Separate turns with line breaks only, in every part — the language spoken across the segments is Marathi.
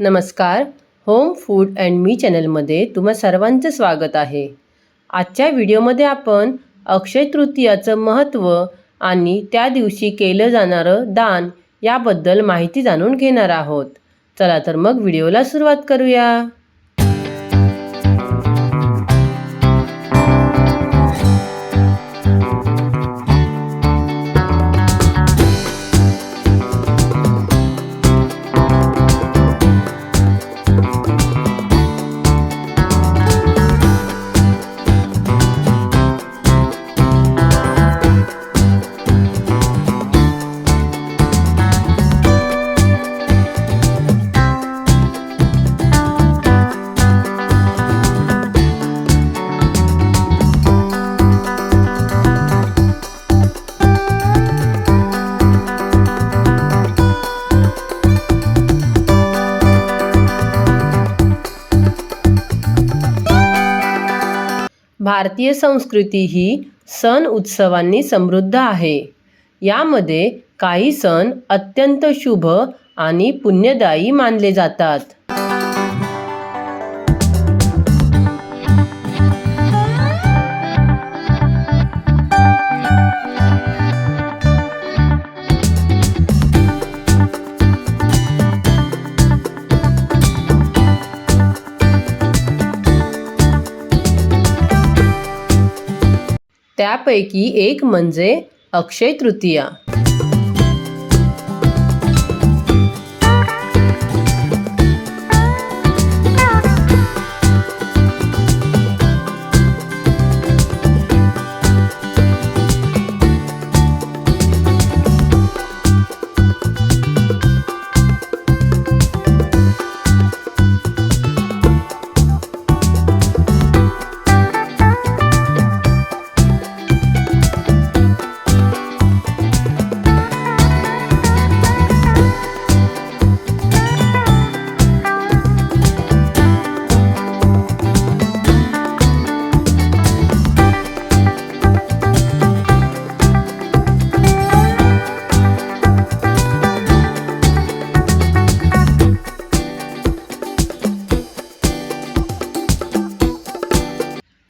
नमस्कार. होम फूड अँड मी चॅनलमध्ये तुम्हा सर्वांचं स्वागत आहे. आजच्या व्हिडिओमध्ये आपण अक्षय तृतीयाचं महत्त्व आणि त्या दिवशी केलं जाणारं दान याबद्दल माहिती जाणून घेणार आहोत. चला तर मग व्हिडिओला सुरुवात करूया. भारतीय संस्कृती ही सण उत्सवांनी समृद्ध आहे. यामध्ये काही सण अत्यंत शुभ आणि पुण्यदायी मानले जातात. त्यापैकी एक म्हणजे अक्षय तृतीया.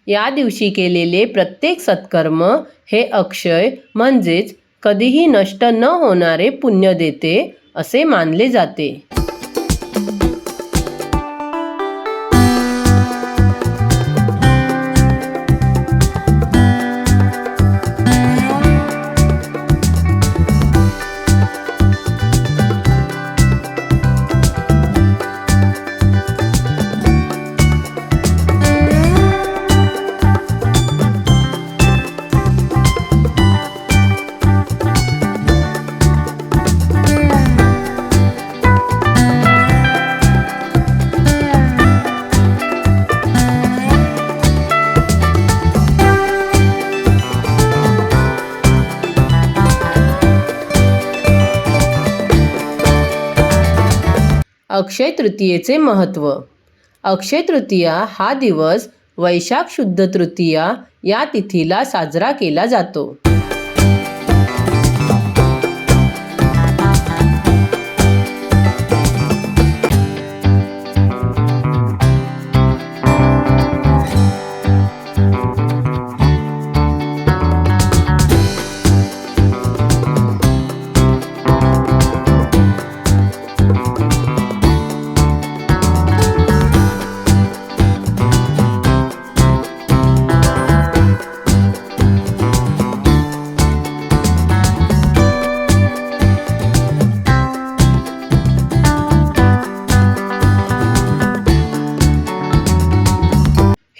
या दिवशी केलेले प्रत्येक सत्कर्म हे अक्षय म्हणजेच कधीही नष्ट न होणारे पुण्य देते असे मानले जाते. अक्षय तृतीयेचे महत्त्व. अक्षय तृतीया हा दिवस वैशाख शुद्ध तृतीया या तिथीला साजरा केला जातो.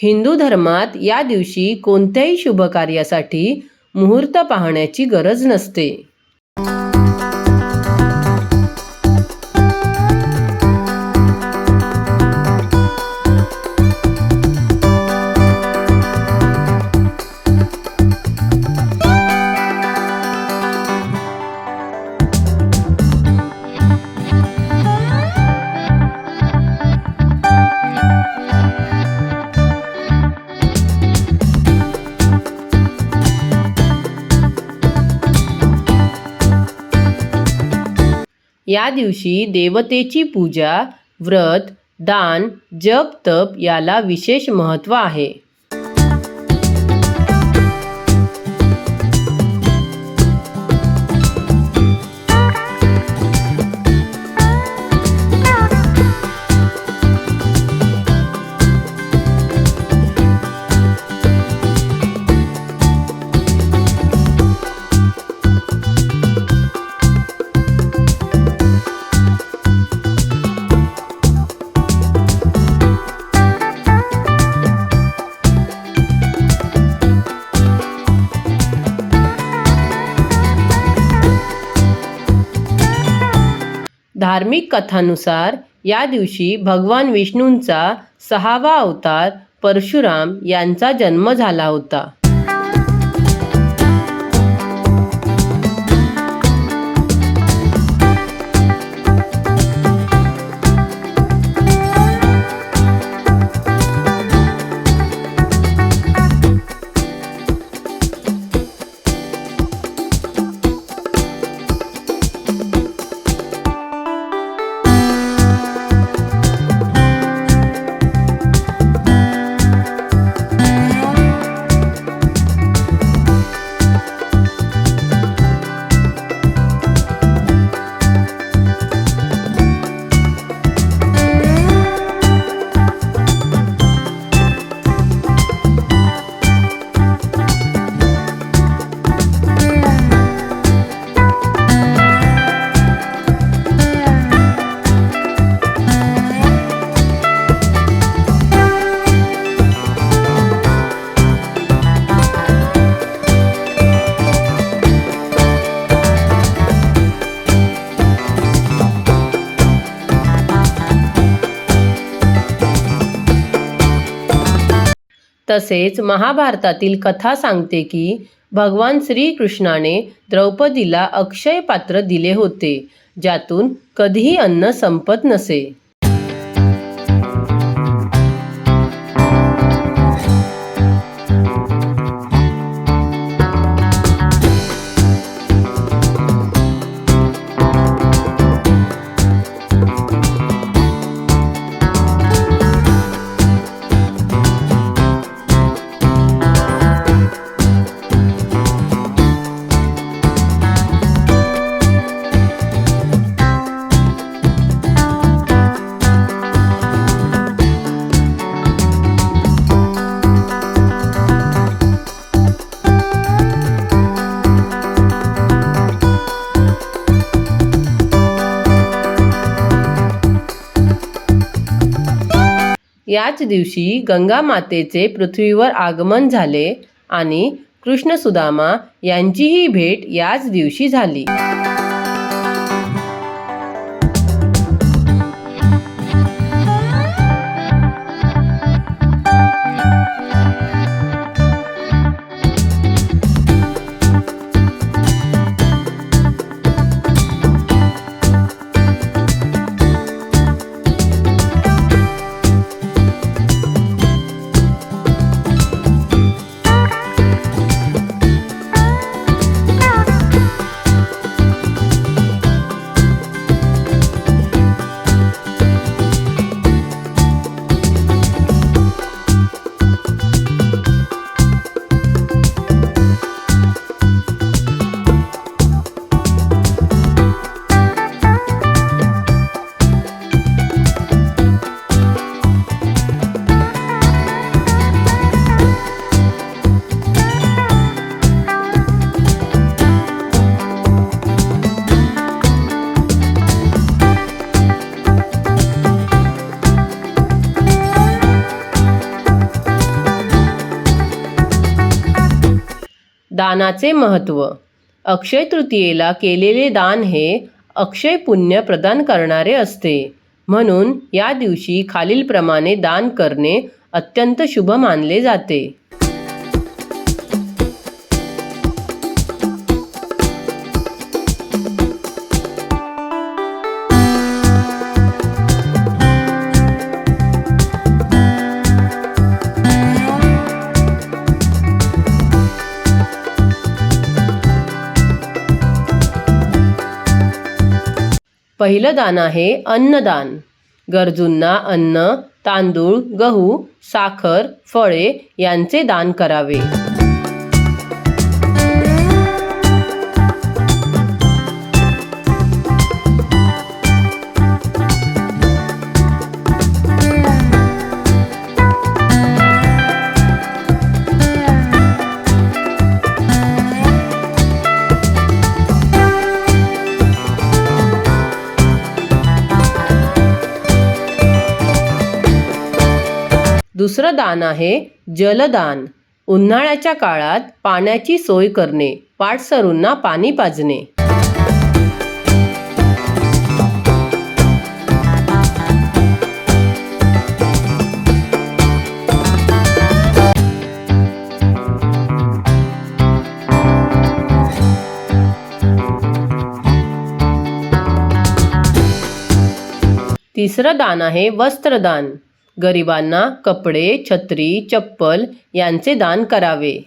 हिंदू धर्मात या दिवशी कोणत्याही शुभ कार्यासाठी मुहूर्त पाहण्याची गरज नसते. या दिवशी देवतेची पूजा व्रत दान जप तप याला विशेष महत्त्व आहे. धार्मिक कथानुसार या दिवशी भगवान विष्णूंचा सहावा अवतार परशुराम यांचा जन्म झाला होता. तसेच महाभारतातील कथा सांगते की भगवान श्रीकृष्णाने द्रौपदीला अक्षय पात्र दिले होते ज्यातून कधीही अन्न संपत नसे. याच दिवशी गंगा मातेचे पृथ्वीवर आगमन झाले आणि कृष्ण सुदामा यांचीही भेट याच दिवशी झाली. दानाचे महत्त्व. अक्षय तृतीयेला केलेले दान हे अक्षय पुण्य प्रदान करणारे असते. म्हणून या दिवशी खालीलप्रमाणे दान करणे अत्यंत शुभ मानले जाते. पहिलं दान आहे अन्नदान. गरजूंना अन्न तांदूळ गहू साखर फळे यांचे दान करावे. दुसरं दान आहे जलदान. उन्हाळ्याच्या काळात पाण्याची सोय करणे पाटसरूंना पाणी पाजणे. तिसरं दान आहे वस्त्रदान. गरिबांना कपडे छत्री चप्पल यांचे दान करावे.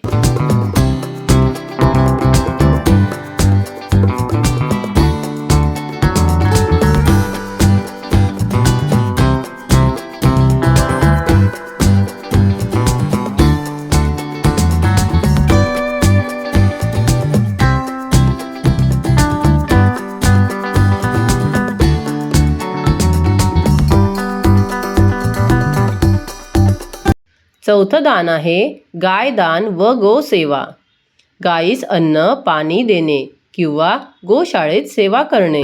चौथं दान आहे गायदान व गोसेवा गायीस अन्न पाणी देणे किंवा गोशाळेत सेवा करणे.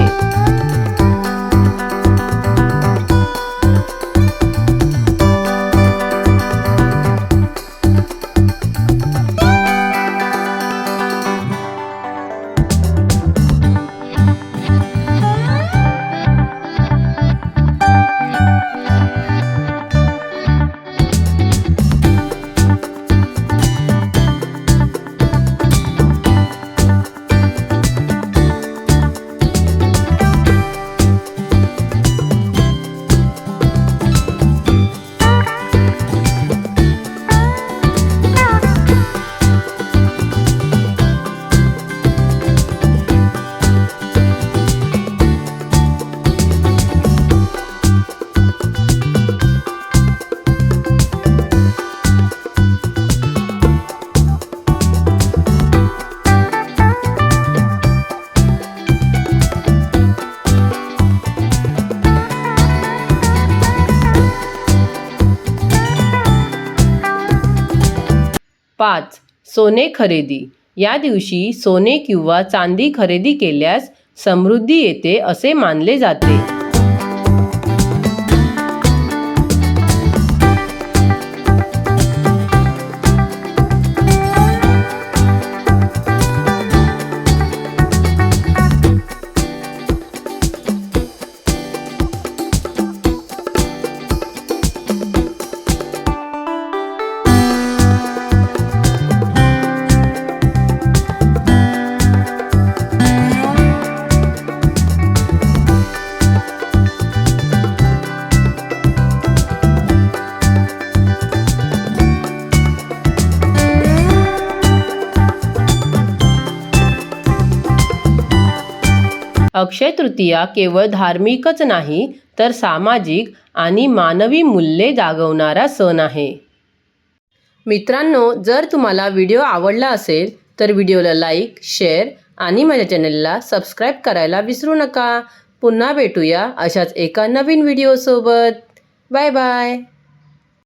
पाच. सोने खरेदी. या दिवशी सोने किंवा चांदी खरेदी केल्यास समृद्धी येते असे मानले जाते. अक्षय तृतीया केवळ धार्मिकच नाही तर सामाजिक आणि मानवी मूल्ये जागवणारा सण आहे. मित्रांनो जर तुम्हाला व्हिडिओ आवडला असेल तर व्हिडिओला लाईक शेअर आणि माझ्या चॅनलला सबस्क्राईब करायला विसरू नका. पुन्हा भेटूया अशाच एका नवीन व्हिडिओसोबत. Bye bye.